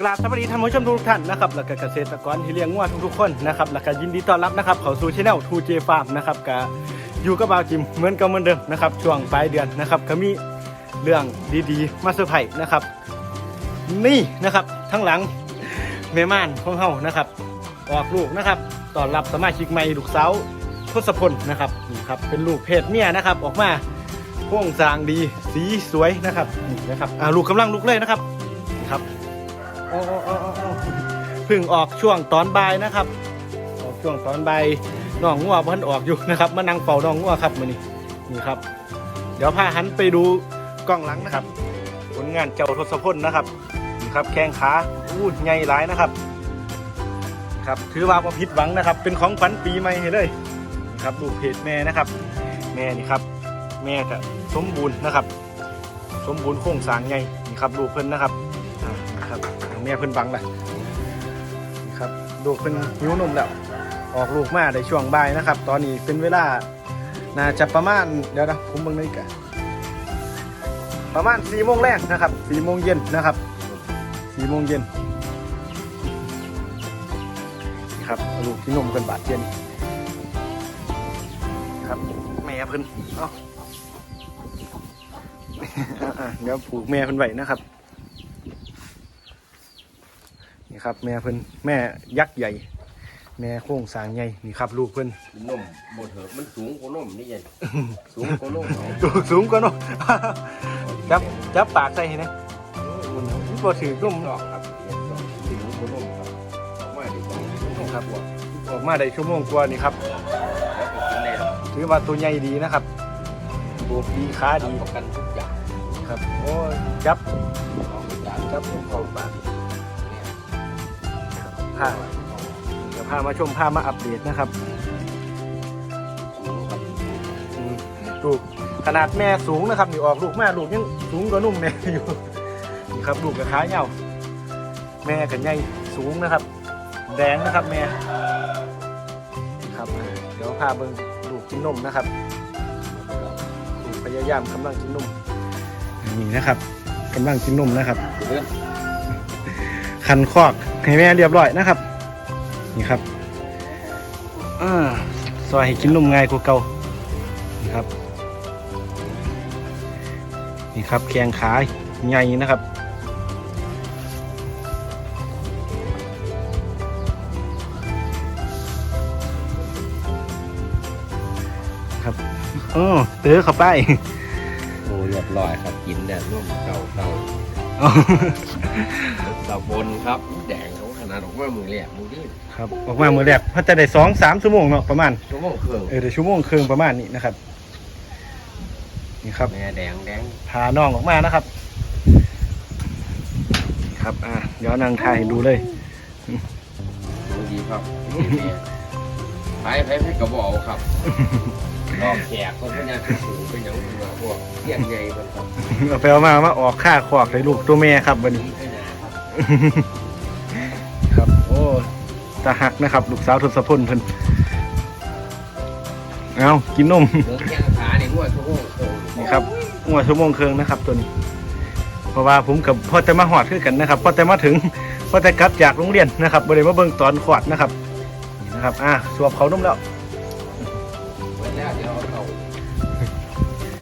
กราบสวัสดีท่านผู้ชมทุกท่านนะครับแล้วก็เกษตรกรที่เลี้ยงงัวทุกๆคนนะครับแล้วก็ยินดีต้อนรับนะครับเข้าสู่ช่องทูเจฟาร์มนะครับก็อยู่กับบ่าวจิมเหมือนกับเหมือนเดิมนะครับช่วงปลายเดือนนะครับก็มีเรื่องดีๆ มาเซอร์ไพรส์นะครับ นี่นะครับทั้งหลังแม่ม่านของเฮานะครับออกลูกนะครับต้อนรับสมาชิกใหม่ลูกสาวทศพลนะครับนี่ครับเป็นลูกเพศเมียนะครับออกมาโค้งสร้างดีสีสวยนะครับนี่นะครับอ่าลูกกำลังลุกเลยนะครับนี่ครับ โอ้โอ้โอ้โอ้เพิ่งออกช่วงตอนบ่ายนะครับ ออกช่วงตอนบ่ายน้องงัวเพิ่นออกอยู่นะครับ มานั่งเฝ้าน้องงัวครับมื้อนี้นี่ครับ เดี๋ยวพาหันไปดูกล้องหลังนะครับ ผลงานเจ้าทศพลนะครับนี่ครับแข้งขาอู้ใหญ่หลายนะครับ ครับถือว่าบ่ผิดหวังนะครับ เป็นของขวัญปีใหม่ให้เลยนี่ครับลูกเพจแม่นะครับ แม่นี่ครับ แม่ก็สมบูรณ์นะครับ สมบูรณ์โครงสร้างใหญ่นี่ครับลูกเพิ่นนะครับ แม่เพิ่นบังละนี่ครับลูกเพิ่นหิวนมแล้ว ออกลูกมาในช่วงบ่ายนะครับ ตอนนี้เป็นเวลาน่าจะประมาณเดี๋ยวนะผมเบิ่งนาฬิกาประมาณสี่โมงแรกนะครับสี่โมงเย็นนะครับสี่โมงเย็นนี่ครับลูกที่นมเพิ่นบาดเจ็บครับแม่เพิ่นเอ้าเดี๋ยวผูกแม่เพิ่นไว้นะครับ นี่ ครับ แม่เพิ่นแม่ยักษ์ใหญ่ แม่โค้งสร้างใหญ่นี่ครับ ลูกเพิ่นนมบดเถอะมันสูงกว่านมนี่ยันสูงกว่านมดูสูงกว่าเนาะจับจับปากใส่ให้นะมันบ่ถือนุ่มดอกครับเห็ดดอกสูงกว่านมครับออกมาดีกว่านี่ครับออกมาได้ชั่วโมงกว่านี่ครับ แล้วก็กินแน่ถือว่าตัวใหญ่ดีนะครับตัวดีขาดีทำประกันทุกอย่างครับ โอ้ยจับ ของจานจับทุกของปากเนี่ย พาเดี๋ยวพามาชมพามาอัปเดตนะครับสูงครับอืมลูกขนาดแม่สูงนะครับนี่ออกลูกแม่ลูกยังสูงกว่านุ่มแม่อยู่นี่ครับลูกกับขาเหี่ยวแม่กันใหญ่สูงนะครับ แดงนะครับแม่นี่ครับเดี๋ยวพาเบิ่งลูกกินนมนะครับลูกพยายามกำลังกินนมนี่นะครับกำลังกินนมนะครับ คันคอกให้แม่เรียบร้อยนะครับ นี่ครับอ่าซอยให้กินนมง่ายกว่าเก่านี่ครับ นี่ครับแข้งขาใหญ่นะครับครับโอ้เตื้อเข้าไปโอ้เรียบร้อยครับกินเนี่ยนุ่มเก่าเก่า ตะบนครับแดงเขาขนาดออกมามือแหลกมือนี่ครับออกมามือแรกเพราะจะได้สองสามชั่วโมงเนาะประมาณชั่วโมงครึ่งเออเดี๋ยวชั่วโมงครึ่งประมาณนี้นะครับนี่ครับแม่แดงแดงพาน้องออกมานะครับ ครับอ่าเดี๋ยวนางถ่ายให้ดูเลยดูดีครับ ไปไปไปกระบอกครับรอบแขกคนพญาสูงเป็นอย่างอื่นพวกเลี้ยงใหญ่คนครับเอาไปเอามามาออกค่าขอกเลยลูกตัวแม่ครับวันนี้นี่เป็นอย่างครับครับโอ้ตาหักนะครับ ลูกสาวทศพลเพิ่นเอากินนมเนื้อแข้งขาเนี่ยหัวชั่วโมงครึ่งนี่ครับหัวชั่วโมงครึ่งนะครับตัวนี้ เพราะว่าผมกับพ่อแต่มาหอดคือกันนะครับพ่อแต่มาถึงพ่อแต่กลับจากโรงเรียนนะครับบริมาเบิ่งตอนขวดนะครับ นะครับอะสวบเขานุ่มแล้ว